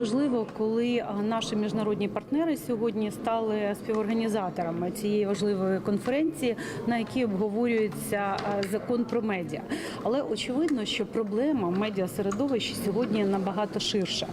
Важливо, коли наші міжнародні партнери сьогодні стали співорганізаторами цієї важливої конференції, на якій обговорюється закон про медіа. Але очевидно, що проблема медіасередовища сьогодні набагато ширша.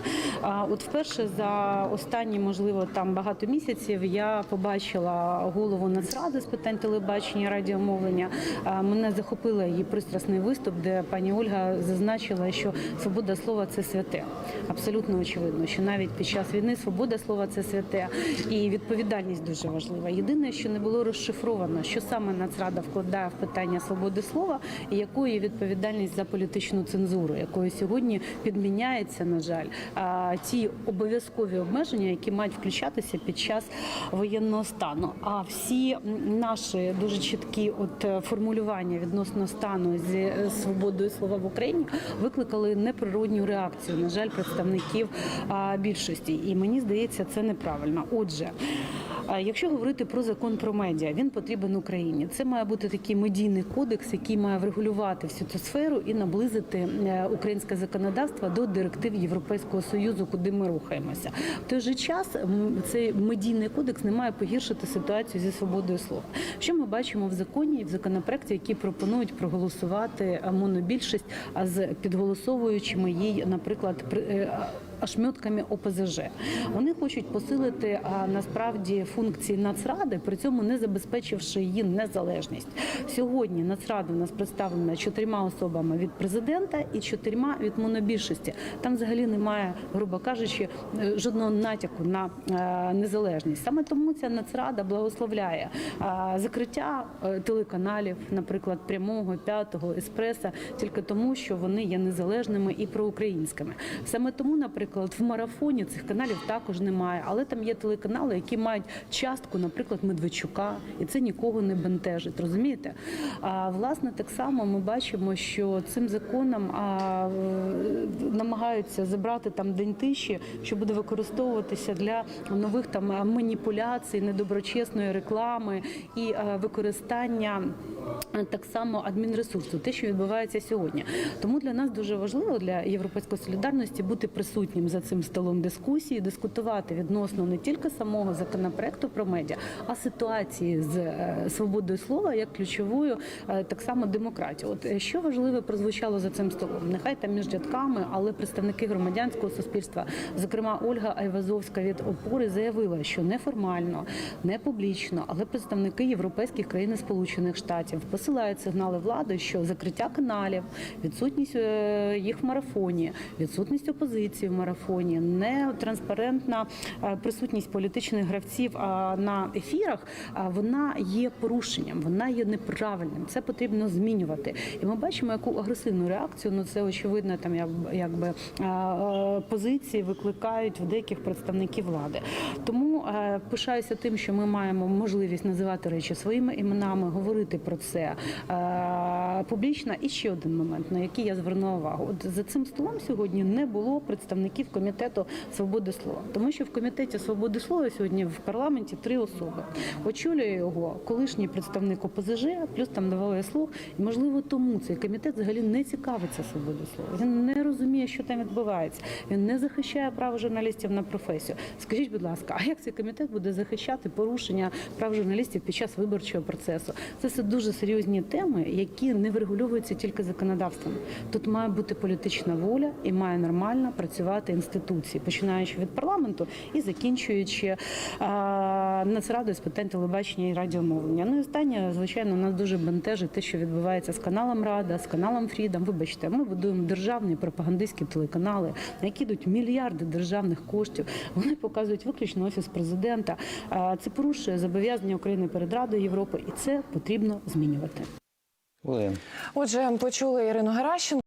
От вперше за останні, можливо, там багато місяців я побачила голову Нацради з питань телебачення радіомовлення. Мене захопила її пристрасний виступ, де пані Ольга зазначила, що свобода слова це святе. Абсолютно очевидно, що навіть під час війни свобода слова це святе і відповідальність дуже важлива. Єдине, що не було розшифровано, що саме Нацрада вкладає в питання свободи слова і якою є відповідальність за політичну цензуру, якою сьогодні підміняється, на жаль, ті обов'язкові обмеження, які мають включатися під час воєнного стану. А всі наші дуже чіткі от формулювання відносно стану з е, свободою слова в Україні викликали неприродню реакцію. На жаль, представників більшості, і мені здається, це неправильно. Отже. Якщо говорити про закон про медіа, він потрібен Україні. Це має бути такий медійний кодекс, який має врегулювати всю цю сферу і наблизити е, українське законодавство до директив Європейського союзу, куди ми рухаємося. В той же час цей медійний кодекс не має погіршити ситуацію зі свободою слова. Що ми бачимо в законі і в законопроекті, які пропонують проголосувати е, монобільшість, а з підголосовуючими їй, наприклад, е, ОПЗЖ. Вони хочуть посилити насправді функції Нацради, при цьому не забезпечивши її незалежність. Сьогодні Нацрада у нас представлена чотирма особами від президента і чотирма від монобільшості. Там взагалі немає, грубо кажучи, е, жодного натяку на е, незалежність. Саме тому ця Нацрада благословляє е, закриття телеканалів, наприклад, прямого, п'ятого, еспреса, тільки тому, що вони є незалежними і проукраїнськими. Саме тому, наприклад, в марафоні цих каналів також немає, але там є телеканали, які мають частку, наприклад, Медведчука, і це нікого не бентежить. Розумієте? А власне так само ми бачимо, що цим законом а, намагаються забрати там день тиші, що буде використовуватися для нових там маніпуляцій, недоброчесної реклами і е, використання е, так само адмінресурсу, те, що відбувається сьогодні. Тому для нас дуже важливо для європейської солідарності бути присутнім за цим столом дискусії, дискутувати відносно не тільки самого законопроекту про медіа, а ситуації з е, свободою слова як ключовою е, так само демократію. От е, що важливе прозвучало за цим столом? Нехай там між дядками, але представники громадянського суспільства, зокрема Ольга Айвазовська від опори, заявила, що неформально, не публічно, але представники європейських країн Сполучених Штатів посилають сигнали влади, що закриття каналів, відсутність їх в марафоні, відсутність опозиції в марафоні, нетранспарентна транспарентна присутність політичних гравців на ефірах, вона є порушенням, вона є неправильним. Це потрібно змінювати. І ми бачимо, яку агресивну реакцію. Ну це очевидно, там як- якби а, позиції викликають в деяких представників влади. Тому е, пишаюся тим, що ми маємо можливість називати речі своїми іменами, говорити про це е, публічно. І ще один момент, на який я звернула увагу. От за цим столом сьогодні не було представників комітету свободи слова, тому що в комітеті свободи слова сьогодні в парламенті три особи. Очолює його колишній представник ОПЗЖ, плюс там давали слух. І можливо тому цей комітет взагалі не цікавиться свободою слова. Він не розуміє, що там відбувається. Він не захищає право журналістів на професію. Скажіть, будь ласка, а як цей комітет буде захищати порушення прав журналістів під час виборчого процесу? Це все дуже серйозні теми, які не врегульовуються тільки законодавством. Тут має бути політична воля і має нормально працювати інституції, починаючи від парламенту і закінчуючи Нацрадою з питань телебачення і радіомовлення. Ну і останнє, звичайно, нас дуже бентежить те, що відбувається з каналом Рада, з каналом Фрідом. Вибачте, ми будуємо державні пропагандистські телеканали, на які йдуть мільярди державних коштів. Вони показують виключно офіс президента. Це порушує зобов'язання України перед Радою Європи, і це потрібно змінювати. Отже, почули Ірину Геращенко.